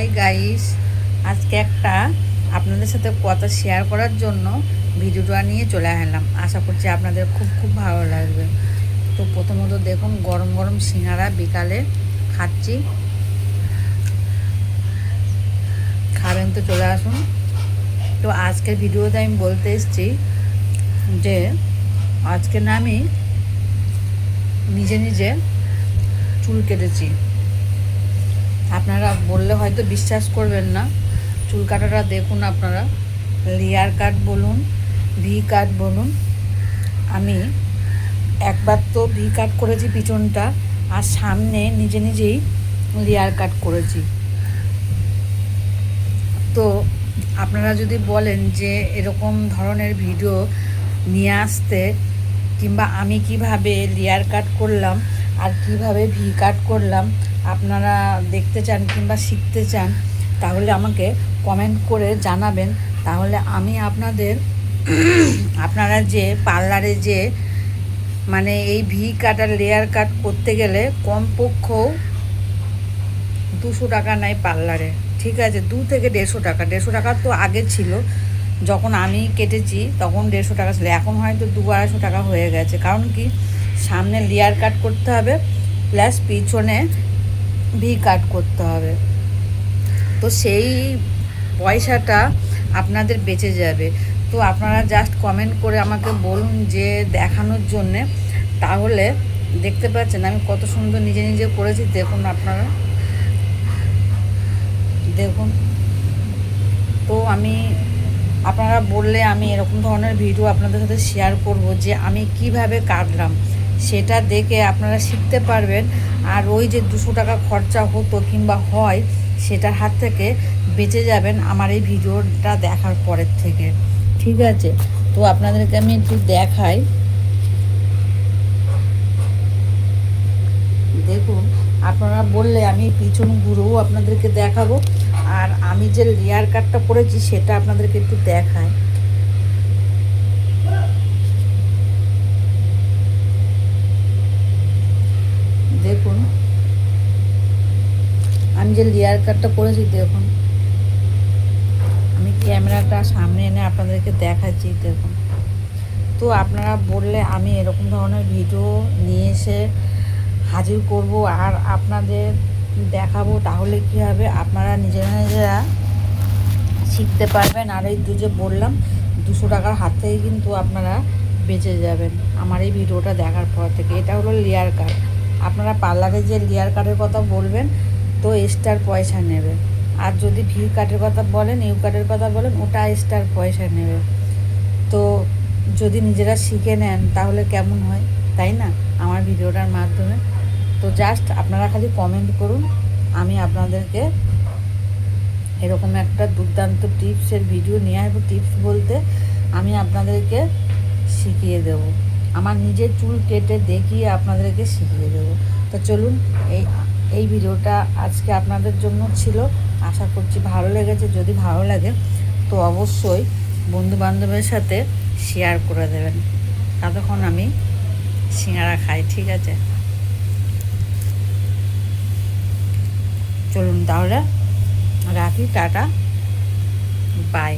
Hi guys আজকে একটা আপনাদের সাথে কথা শেয়ার করার জন্য ভিডিওটা নিয়ে চলে আসলাম আশা করছি আপনাদের খুব খুব ভালো লাগবে। তো প্রথমত দেখুন, গরম গরম সিঙ্গারা বিকালে খাচ্ছি। খাবেন তো চলে আসুন। তো আজকের ভিডিওতে আমি বলতে এসেছি যে, আজকে না আমি নিজে নিজে চুল কেটেছি। আপনারা বললে হয়তো বিশ্বাস করবেন না। চুল কাটাটা দেখুন আপনারা। লেয়ার কাট বলুন ভি কাট বলুন। আমি একবার তো ভি কাট করেছি পিছনটা, আর সামনে নিজে নিজেই লেয়ার কাট করেছি। তো আপনারা যদি বলেন যে এরকম ধরনের ভিডিও নিয়ে আসতে, কিংবা আমি কীভাবে লেয়ার কাট করলাম আর কীভাবে ভি কাট করলাম, আপনারা দেখতে চান কিংবা শিখতে চান, তাহলে আমাকে কমেন্ট করে জানাবেন। তাহলে আমি আপনাদের, আপনারা যে পার্লারে যে মানে এই ভি কাট আর লেয়ার কাট করতে গেলে কমপক্ষ দুশো টাকা নেয় পার্লারে। ঠিক আছে, দু থেকে দেড়শো টাকা। দেড়শো টাকা তো আগে ছিল। যখন আমি কেটেছি, তখন দেড়শো টাকা ছিল। এখন হয়তো দু আড়াইশো টাকা হয়ে গেছে। কারণ কি? সামনে লেয়ার কাট করতে হবে প্লাস পিছনে ভি কাট করতে হবে। তো সেই পয়সাটা আপনাদের বেঁচে যাবে। তো আপনারা জাস্ট কমেন্ট করে আমাকে বলুন যে দেখানোর জন্যে। তাহলে দেখতে পাচ্ছেন আমি কত সুন্দর নিজে নিজে করেছি। দেখুন আপনারা। দেখুন। তো আমি আপনারা বললে আমি এরকম ধরনের ভিডিও আপনাদের সাথে শেয়ার করব যে আমি কীভাবে কাটলাম সেটা দেখে আপনারা শিখতে পারবেন। আর ওই যে দুশো টাকা খরচা হতো কিংবা হয়, সেটার হাত থেকে বেঁচে যাবেন আমার এই ভিডিওটা দেখার পরের থেকে। ঠিক আছে? তো আপনাদেরকে আমি একটু দেখাই দেখুন আপনারা বললে আমি পিছন ঘুরেও আপনাদেরকে দেখাবো। আর আমি যে লেয়ার কাটটা করেছি সেটা আপনাদেরকে একটু দেখায় দেখুন। আমি যে লেয়ার কাটটা করেছি দেখুন। আমি ক্যামেরাটা সামনে এনে আপনাদেরকে দেখাচ্ছি, দেখুন। তো আপনারা বললে আমি এরকম ধরনের ভিডিও নিয়ে এসে হাজির করব আর আপনাদের দেখাবো তাহলে কী হবে? আপনারা নিজেরা নিজেরা শিখতে পারবেন। আর এই যে বললাম, দুশো টাকার হাত থেকে কিন্তু আপনারা বেঁচে যাবেন। আমার এই ভিডিওটা দেখার পর থেকে। এটা হলো লেয়ার কাট আপনারা পার্লারে যে লেয়ার কাটের কথা বলবেন, তো এক্সট্রার পয়সা নেবে। আর যদি ভি কাটের কথা বলেন ইউ কাটের কথা বলেন, ওটা এক্সট্রার পয়সা নেবে। তো যদি নিজেরা শিখে নেন, তাহলে কেমন হয়? তাই না? আমার ভিডিওটার মাধ্যমে। তো জাস্ট আপনারা খালি কমেন্ট করুন, আমি আপনাদেরকে এরকম একটা দুর্দান্ত টিপসের ভিডিও নিয়ে আসব। টিপস বলতে আমি আপনাদেরকে শিখিয়ে দেব। আমার নিজের চুল কেটে দেখিয়ে আপনাদেরকে শিখিয়ে দেব। তো চলুন, এই এই ভিডিওটা আজকে আপনাদের জন্য ছিল। আশা করছি ভালো লেগেছে। যদি ভালো লাগে, তো অবশ্যই বন্ধু বান্ধবের সাথে শেয়ার করে দেবেন। ততক্ষণ আমি সিঙ্গারা খাই, ঠিক আছে? চলুন তাহলে রাখি টাটা। বাই